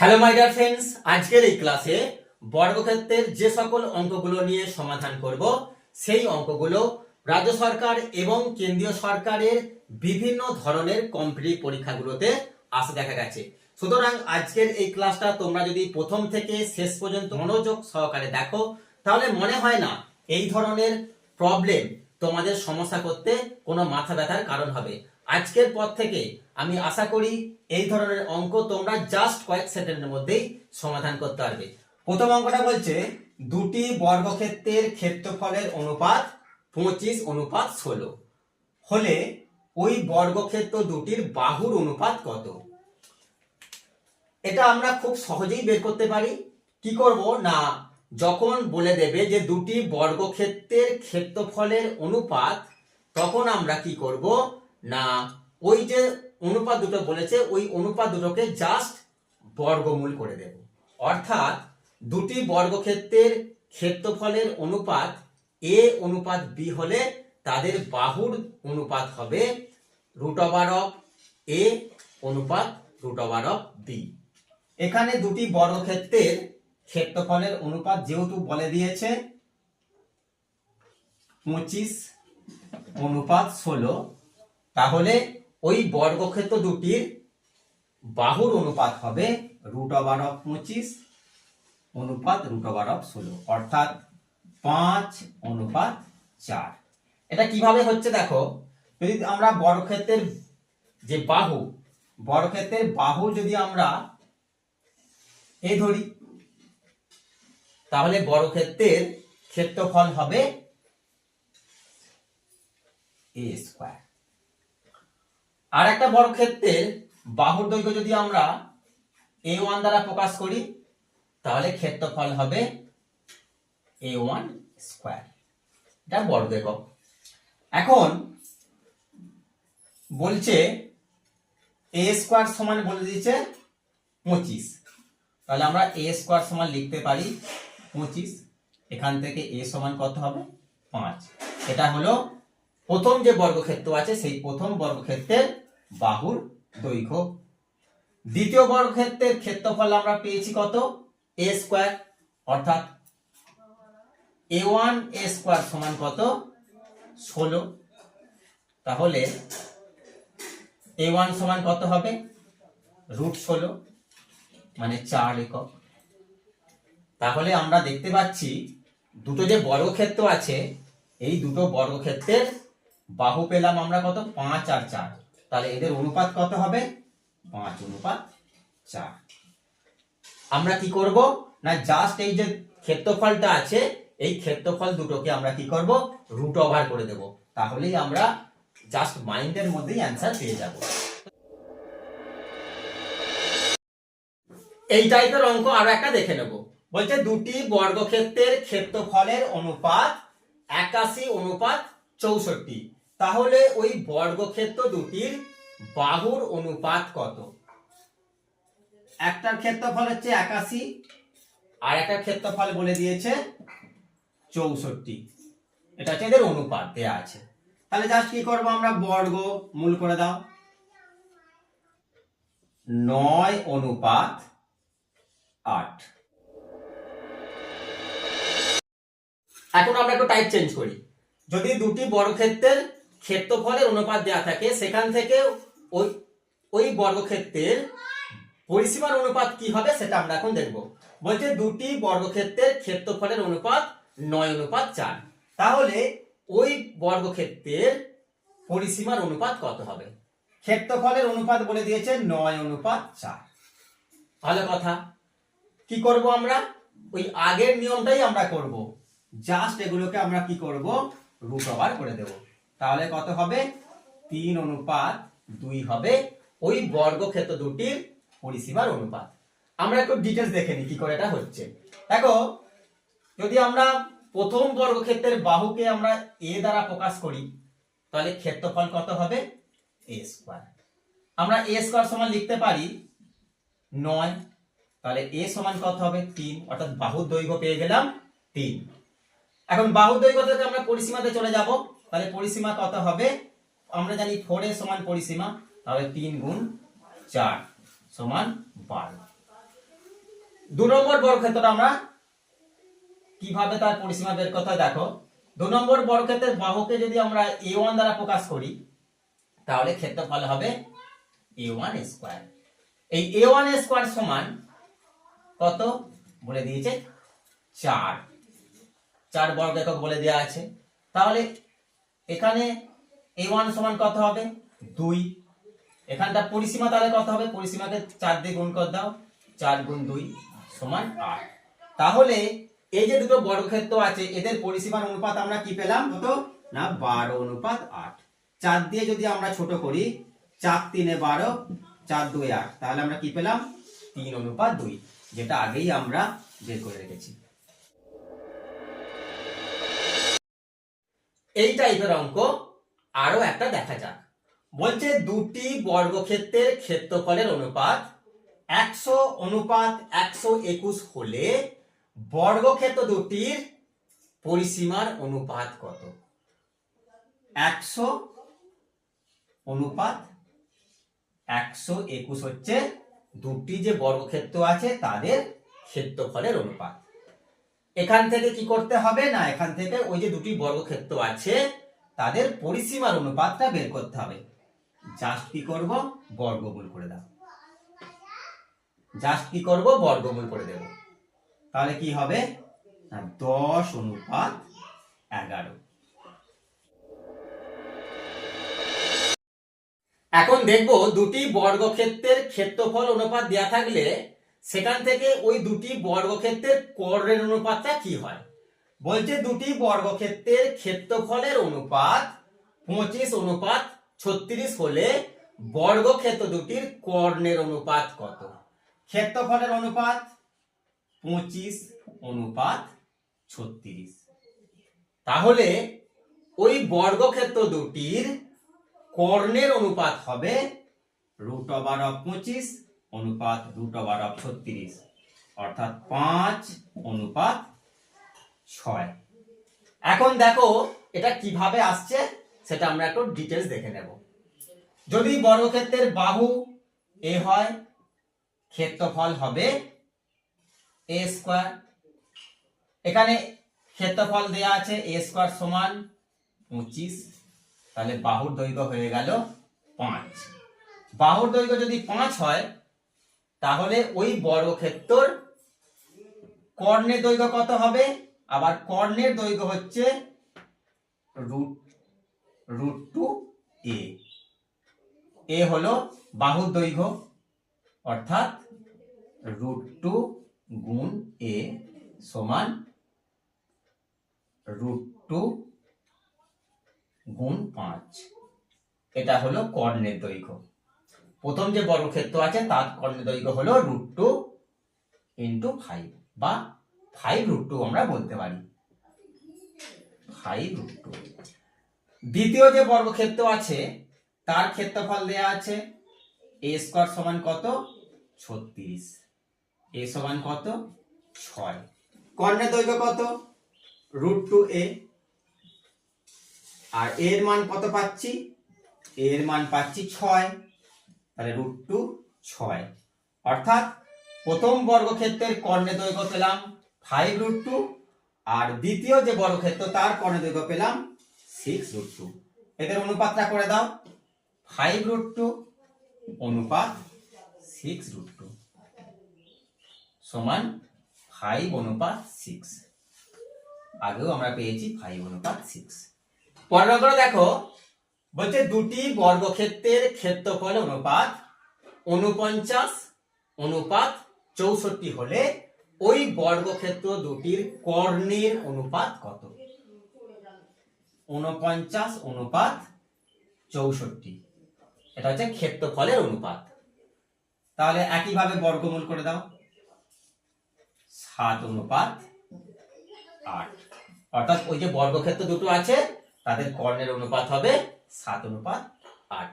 Hello my dear friends আজকের এই ক্লাসে বর্গক্ষেত্রের যে সকল অঙ্কগুলো নিয়ে সমাধান করব, সেই অঙ্কগুলো রাজ্য সরকার এবং কেন্দ্রীয় সরকারের বিভিন্ন ধরনের কম্পিটিভ পরীক্ষাগুলোতে আসে দেখা গেছে। সুতরাং আজকের এই ক্লাসটা তোমরা যদি প্রথম থেকে শেষ পর্যন্ত মনোযোগ সহকারে দেখো, তাহলে মনে হয় না এই ধরনের প্রবলেম তোমাদের সমস্যা করতে কোনো মাথা ব্যথার কারণ হবে। আজকের পর থেকে আমি আশা করি এই ধরনের অঙ্ক তোমরা জাস্ট কয়েক সেকেন্ডের মধ্যেই সমাধান করতে পারবে। প্রথম অঙ্কটা বলছে, দুটি বর্গক্ষেত্রের ক্ষেত্রফলের অনুপাত পঁচিশ, অনুপাত ষোলো। হলে ওই বর্গক্ষেত্র দুটির বাহুর অনুপাত কত? এটা আমরা খুব সহজেই বের করতে পারি। কি করব? না, যখন বলে দেবে যে দুটি বর্গক্ষেত্রের ক্ষেত্রফলের অনুপাত, তখন আমরা কি করব? না ওই যে অনুপাত দুটো বলেছে, ওই অনুপাত দুটোকে জাস্ট বর্গমূল করে দেব। অর্থাৎ দুটি বর্গক্ষেত্রের ক্ষেত্রফলের অনুপাত এ অনুপাত বি হলে তাদের বাহুর অনুপাত হবে রুট ওভার অফ এ অনুপাত রুট ওভার অফ বি এখানে দুটি বর্গক্ষেত্রের ক্ষেত্রফলের অনুপাত যেহেতু বলে দিয়েছে, পঁচিশ অনুপাত ষোলো, তাহলে ওই বর্গক্ষেত্র দুটির বাহুর অনুপাত হবে রুট ওভার অফ পঁচিশ, অনুপাত রুট ওভার অফ ষোলো, অর্থাৎ পাঁচ অনুপাত চার। এটা কীভাবে হচ্ছে দেখো, যদি আমরা বর্গক্ষেত্রের যে বাহু, বর্গক্ষেত্রের বাহু যদি আমরা এ ধরি, তাহলে বর্গক্ষেত্রের ক্ষেত্রফল হবে এ স্কোয়ার আর একটা বর্গক্ষেত্রের বাহুর দৈর্ঘ্য যদি আমরা এ ওয়ান দ্বারা প্রকাশ করি, তাহলে ক্ষেত্রফল হবে এ ওয়ান স্কোয়ার এটা বর্গ একক এখন বলছে এ স্কোয়ার সমান বলে দিয়েছে পঁচিশ। তাহলে আমরা এ স্কোয়ার সমান লিখতে পারি পঁচিশ। এখান থেকে এ সমান কত হবে? পাঁচ। এটা হলো প্রথম যে বর্গক্ষেত্র আছে, সেই প্রথম বর্গক্ষেত্রের বাহুর দৈর্ঘ্য। দ্বিতীয় বর্গক্ষেত্রের ক্ষেত্রফল আমরা পেয়েছি কত? এ স্কোয়ার অর্থাৎ এ ওয়ান এ স্কোয়ার সমান কত? ষোলো। তাহলে এ ওয়ান সমান কত হবে? রুট ষোলো মানে চার একক। তাহলে আমরা দেখতে পাচ্ছি দুটো যে বর্গক্ষেত্র আছে, এই দুটো বর্গক্ষেত্রের বাহু পেলাম আমরা কত? পাঁচ আর চার। তাহলে এদের অনুপাত কত হবে? পাঁচ অনুপাত চার। আমরা কি করব? না জাস্ট এই যে ক্ষেত্রফলটা আছে, এই ক্ষেত্রফল দুটোকে আমরা কি করব? রুট ওভার করে দেব। তাহলেই আমরা জাস্ট মাইন্ডের মধ্যেই অ্যান্সার পেয়ে যাব। এই টাইপের অঙ্ক আরও একটা দেখে নেব। বলছে দুটি বর্গক্ষেত্রের ক্ষেত্রফলের অনুপাত একাশি অনুপাত চৌষট্টি। তাহলে ওই বর্গক্ষেত্র দুটির বাহুর অনুপাত কত? একটার ক্ষেত্রফল হচ্ছে একাশি, আর একটা ক্ষেত্রফল বলে দিয়েছে চৌষট্টি। এটা হচ্ছে এদের অনুপাত, দেয়া আছে। তাহলে জাস্ট কি করব আমরা? বর্গ, মূল করে দাও। নয় অনুপাত আট। এখন আমরা একটু টাইপ চেঞ্জ করি। যদি দুটি বর্গক্ষেত্রের ক্ষেত্রফলের অনুপাত দেওয়া থাকে, সেখান থেকে ওই ওই বর্গক্ষেত্রের পরিসীমার অনুপাত কি হবে সেটা আমরা এখন দেখব। বলছে দুটি বর্গক্ষেত্রের ক্ষেত্রফলের অনুপাত নয় অনুপাত চার। তাহলে ওই বর্গক্ষেত্রের পরিসীমার অনুপাত কত হবে? ক্ষেত্রফলের অনুপাত বলে দিয়েছে নয় অনুপাত চার। ভালো কথা। কি করব আমরা? ওই আগের নিয়মটাই আমরা করব। জাস্ট এগুলোকে আমরা কি করব? রুট ওভার করে দেব। তাহলে কত হবে? তিন অনুপাত দুই হবে। ওই বর্গক্ষেত্র দুটির পরিসীমার অনুপাত। আমরা একটু ডিটেলস দেখে নিই কি করে এটা হচ্ছে। দেখো, যদি আমরা প্রথম বর্গক্ষেত্রের বাহুকে আমরা এ দ্বারা প্রকাশ করি, তাহলে ক্ষেত্রফল কত হবে? এ স্কোয়ার আমরা এ স্কোয়ার সমান লিখতে পারি নয়। তাহলে এ সমান কত হবে? তিন। অর্থাৎ বাহুর দৈর্ঘ্য পেয়ে গেলাম তিন। এখন বাহুর দৈর্ঘ্য থেকে আমরা পরিসীমাতে চলে যাব। তাহলে পরিসীমা কত হবে? আমরা জানি ফোর এর সমান পরিসীমা, তাহলে তিন গুণ চার সমান বারো। দু নম্বর বর্গক্ষেত্রটা আমরা কীভাবে তার পরিসীমা বের করতে দেখো। দু নম্বর বর্গক্ষেত্রের বাহুকে যদি আমরা এ ওয়ান দ্বারা প্রকাশ করি, তাহলে ক্ষেত্রফল হবে এ ওয়ান স্কোয়ার এই এ ওয়ান স্কোয়ার সমান কত? বলে দিয়েছে চার। চার বর্গ একক বলে দেওয়া আছে। তাহলে এখানে এ ওয়ান সমান কত হবে? দুই। এখানটা পরিসীমা তাহলে কত হবে? পরিসীমাকে চার দিয়ে গুণ করে দাও। চার গুণ দুই সমান আট। তাহলে এই যে দুটো বর্গক্ষেত্র আছে, এদের পরিসীমার অনুপাত আমরা কি পেলাম? কত? না, বারো অনুপাত আট। চার দিয়ে যদি আমরা ছোট করি, চার তিনে বারো, চার দুই আট। তাহলে আমরা কি পেলাম? তিন অনুপাত দুই, যেটা আগেই আমরা বের করে রেখেছি। এই টাইপের অঙ্ক আরও একটা দেখা যাক। বলছে দুটি বর্গক্ষেত্রের ক্ষেত্রফলের অনুপাত একশো অনুপাত একশো একুশ হলে বর্গক্ষেত্র দুটির পরিসীমার অনুপাত কত? একশো অনুপাত একশো একুশ হচ্ছে দুটি যে বর্গক্ষেত্র আছে তাদের ক্ষেত্রফলের অনুপাত। এখান থেকে কি করতে হবে? না, এখান থেকে ওই যে দুটি বর্গক্ষেত্র আছে, তাদের পরিসীমার অনুপাতটা বের করতে হবে। জাস্ট কি করব? বর্গমূল করে দাও। জাস্ট কি করব? বর্গমূল করে দেব। তাহলে কি হবে? দশ অনুপাত এগারো। এখন দেখব দুটি বর্গক্ষেত্রের ক্ষেত্রফল অনুপাত দেয়া থাকলে সেখান থেকে ওই দুটি বর্গক্ষেত্রের কর্ণের অনুপাতটা কি হয়? বলছে দুটি বর্গক্ষেত্রের ক্ষেত্রফলের অনুপাত পঁচিশ অনুপাত ছত্রিশ হলে বর্গক্ষেত্র দুটির কর্ণের অনুপাত কত? ক্ষেত্রফলের অনুপাত পঁচিশ অনুপাত ছত্রিশ। তাহলে ওই বর্গক্ষেত্র দুটির কর্ণের অনুপাত হবে রুট ওভার অফ পঁচিশ অনুপাত রুট ওভার ছত্রিশ, অর্থাৎ পাঁচ অনুপাত ছয়। এখন দেখো এটা কীভাবে আসছে সেটা আমরা একটু ডিটেলস দেখে নেব। যদি বর্গক্ষেত্রের বাহু এ হয়, ক্ষেত্রফল হবে এ স্কোয়ার। এখানে ক্ষেত্রফল দেয়া আছে এ স্কোয়ার সমান পঁচিশ, তাহলে বাহুর দৈর্ঘ্য হয়ে গেল পাঁচ। বাহুর দৈর্ঘ্য যদি পাঁচ হয় তাহলে ওই বর্গক্ষেত্রর কর্ণের দৈর্ঘ্য কত হবে? আবার কর্ণের দৈর্ঘ্য হচ্ছে রুট এ। এ হলো বাহুর দৈর্ঘ্য, অর্থাৎ রুট টু গুণ এ সমান রুট টু গুণ পাঁচ। এটা হলো কর্ণের দৈর্ঘ্য। প্রথম যে বর্গক্ষেত্র আছে, তার কর্ণের দৈর্ঘ্য হলো রুট টু ইন্টু ফাইভ বা ফাইভ রুট টু আমরা বলতে পারি। ফাইভ রুট টু দ্বিতীয় যে বর্গক্ষেত্র আছে, তার ক্ষেত্রফল দেয়া আছে এ স্কোয়ার সমান কত? ছত্রিশ। এ সমান কত? ছয়। কর্ণের দৈর্ঘ্য কত? রুট টু এ আর এর মান কত পাচ্ছি? এর মান পাচ্ছি ছয়। তাহলে রুট টু ছয়। অর্থাৎ প্রথম বর্গক্ষেত্রের কর্ণের দৈর্ঘ্য পেলাম ফাইভ রুট টু আর দ্বিতীয় যে বর্গক্ষেত্র, তার কর্ণের দৈর্ঘ্য পেলাম সিক্স রুট টু এদের অনুপাতটা করে দাও। ফাইভ রুট টু অনুপাত সিক্স রুট টু সমান ফাইভ অনুপাত সিক্স আগেও আমরা পেয়েছি ফাইভ অনুপাত সিক্স পরের দেখো। বলছে দুটি বর্গক্ষেত্রের ক্ষেত্রফল অনুপাত উনপঞ্চাশ অনুপাত চৌষট্টি হলে ওই বর্গক্ষেত্র দুটির কর্ণের অনুপাত কত? উনপঞ্চাশ অনুপাত চৌষট্টি। এটা হচ্ছে ক্ষেত্রফলের অনুপাত। তাহলে একইভাবে বর্গমূল করে দাও। সাত অনুপাত আট। অর্থাৎ ওই যে বর্গক্ষেত্র দুটো আছে, তাদের কর্ণের অনুপাত হবে সাত অনুপাত আট